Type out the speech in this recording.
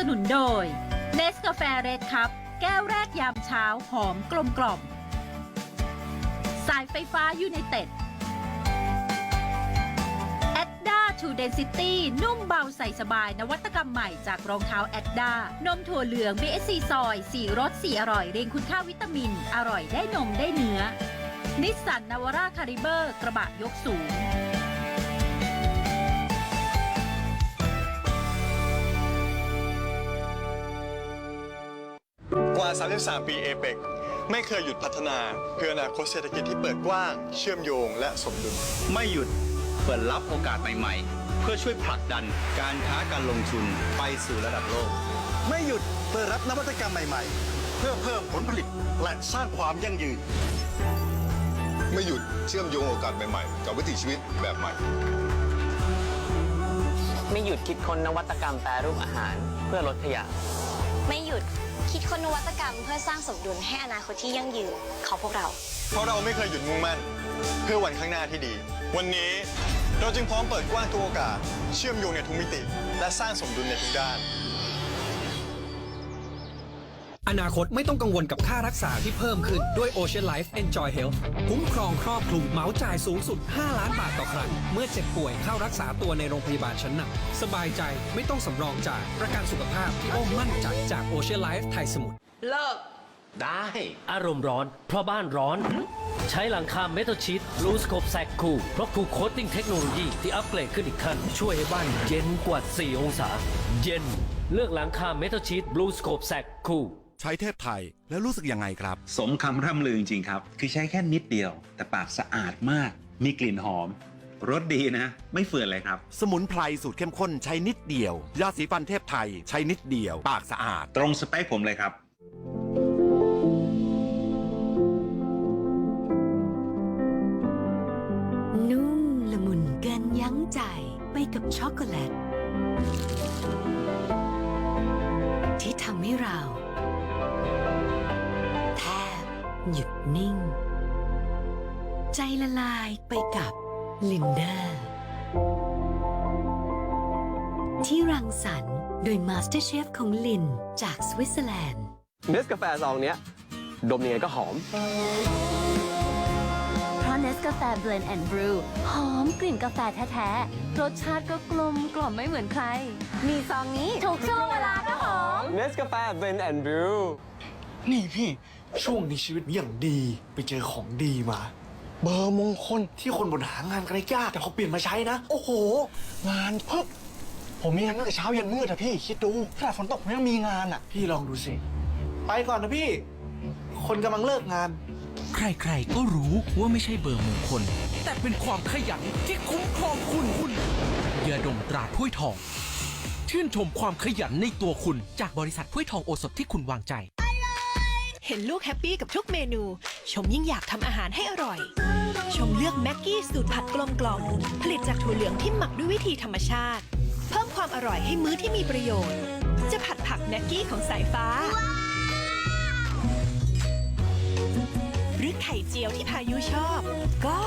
สนุนโดยเนสกาแฟเรดคัพแก้วแรกยามเช้าหอมกลมกล่อม สายไฟฟ้ายูไนเต็ดแอดด้าทูเดนซิตี้นุ่มเบาใส่สบายนวัตกรรมใหม่จากรองเท้าแอดด้านมถั่วเหลือง BSC ซอยสีรสสีอร่อยเรียงคุณค่าวิตามิน อร่อยได้นมได้เนื้อ นิสสันนาวาร่าคาริเบอร์ กระบะยกสูง ว่า 33 ปีเอเปกไม่เคยหยุดพัฒนา เพื่ออนาคตเศรษฐกิจที่เปิดกว้าง เชื่อมโยงและสมดุล ไม่หยุดเปิดรับโอกาสใหม่ๆ เพื่อช่วยผลักดันการค้าการลงทุนไปสู่ระดับโลก ไม่หยุดเปิดรับนวัตกรรมใหม่ๆ เพื่อเพิ่มผลผลิตและสร้างความยั่งยืน ไม่หยุดเชื่อมโยงโอกาสใหม่ๆ กับวิถีชีวิตแบบใหม่ ไม่หยุดคิดค้นนวัตกรรมแปรรูปอาหารเพื่อลดขยะ ไม่หยุด คิดค้นนวัตกรรมเพื่อสร้างสมดุลให้อนาคตที่ยั่งยืนของพวกเรา เพราะเราไม่เคยหยุดมุ่งมั่น เพื่อวันข้างหน้าที่ดี วันนี้เราจึงพร้อมเปิดกว้างทุกโอกาส เชื่อมโยงในทุกมิติ และสร้างสมดุลในทุกด้าน อนาคตไม่ต้องกังวลกับค่ารักษาที่เพิ่มขึ้นด้วย Ocean Life Enjoy Health คุ้มครองครอบคลุมเหมาจ่ายสูงสุด 5 ล้านบาทต่อครั้ง เมื่อเจ็บป่วยเข้ารักษาตัวในโรงพยาบาลชั้นนำสบายใจไม่ต้องสำรองจ่ายประกันสุขภาพที่โอ้มั่นใจจาก Ocean Life ไทยสมุทรเลิก ได้ อารมณ์ร้อน เพราะบ้านร้อน ใช้หลังคาเมทัลชีตรูสโคปแซกคูเพราะคูโคตติ้งเทคโนโลยีที่อัปเกรดขึ้นอีกขั้น ช่วยให้บ้านเย็นกว่า 4 องศา เย็น เลือกหลังคาเมทัลชีตบลูสโคปแซกคู ใช้เทพไทยแล้วรู้สึกยังไงครับ สมคำร่ำลือจริงๆครับ คือใช้แค่นิดเดียว แต่ปากสะอาดมาก มีกลิ่นหอม รสดีนะ ไม่เฟื่อนเลยครับ สมุนไพรสูตรเข้มข้นใช้นิดเดียว ยาสีฟันเทพไทย ใช้นิดเดียว ปากสะอาด ตรงสเปคผมเลยครับ นุ่มละมุนเกินยั้งใจไปกับช็อกโกแลต ที่ทำให้เรา หยุดนิ่ง ใจละลายไปกับลินเดอร์ที่รังสรรค์โดยมาสเตอร์เชฟของลินจากสวิตเซอร์แลนด์เนสกาแฟซองเนี้ย ดมยังไงก็หอม เพราะเนสกาแฟเบลนด์แอนด์บรูหอมกลิ่นกาแฟแท้ๆ รสชาติก็กลมกล่อมไม่เหมือนใคร มีซองนี้ถูกช่วงเวลาก็หอม เนสกาแฟเบนแอนด์บรูนี่พี่ ช่วงนี้ชีวิตอย่างดีไปเจอของดีมา เบอร์มงคลที่คนบนหางานกันยากแต่พอเปลี่ยนมาใช้นะ โอ้โห งานพึบผมมีงานตั้งแต่เช้ายันมืดอะพี่ คิดดูขนาดฝนตกผมยังมีงานอะพี่ลองดูสิ ไปก่อนนะพี่ คนกำลังเลิกงาน ใครๆก็รู้ว่าไม่ใช่เบอร์มงคล แต่เป็นความขยันที่คุ้มครองคุณคุณยาดมตราถ้วยทอง ชื่นชมความขยันในตัวคุณจากบริษัทถ้วยทองโอสถที่คุณวางใจ เห็นลูกแฮปปี้กับทุกเมนู ชมยิ่งอยากทำอาหารให้อร่อย ชมเลือกแม็กกี้สูตรผัดกลมกล่อมผลิตจากถั่วเหลืองที่หมักด้วยวิธีธรรมชาติ เพิ่มความอร่อยให้มื้อที่มีประโยชน์ จะผัดผักแม็กกี้ของสายฟ้า หรือไข่เจียวที่พายุชอบ ก็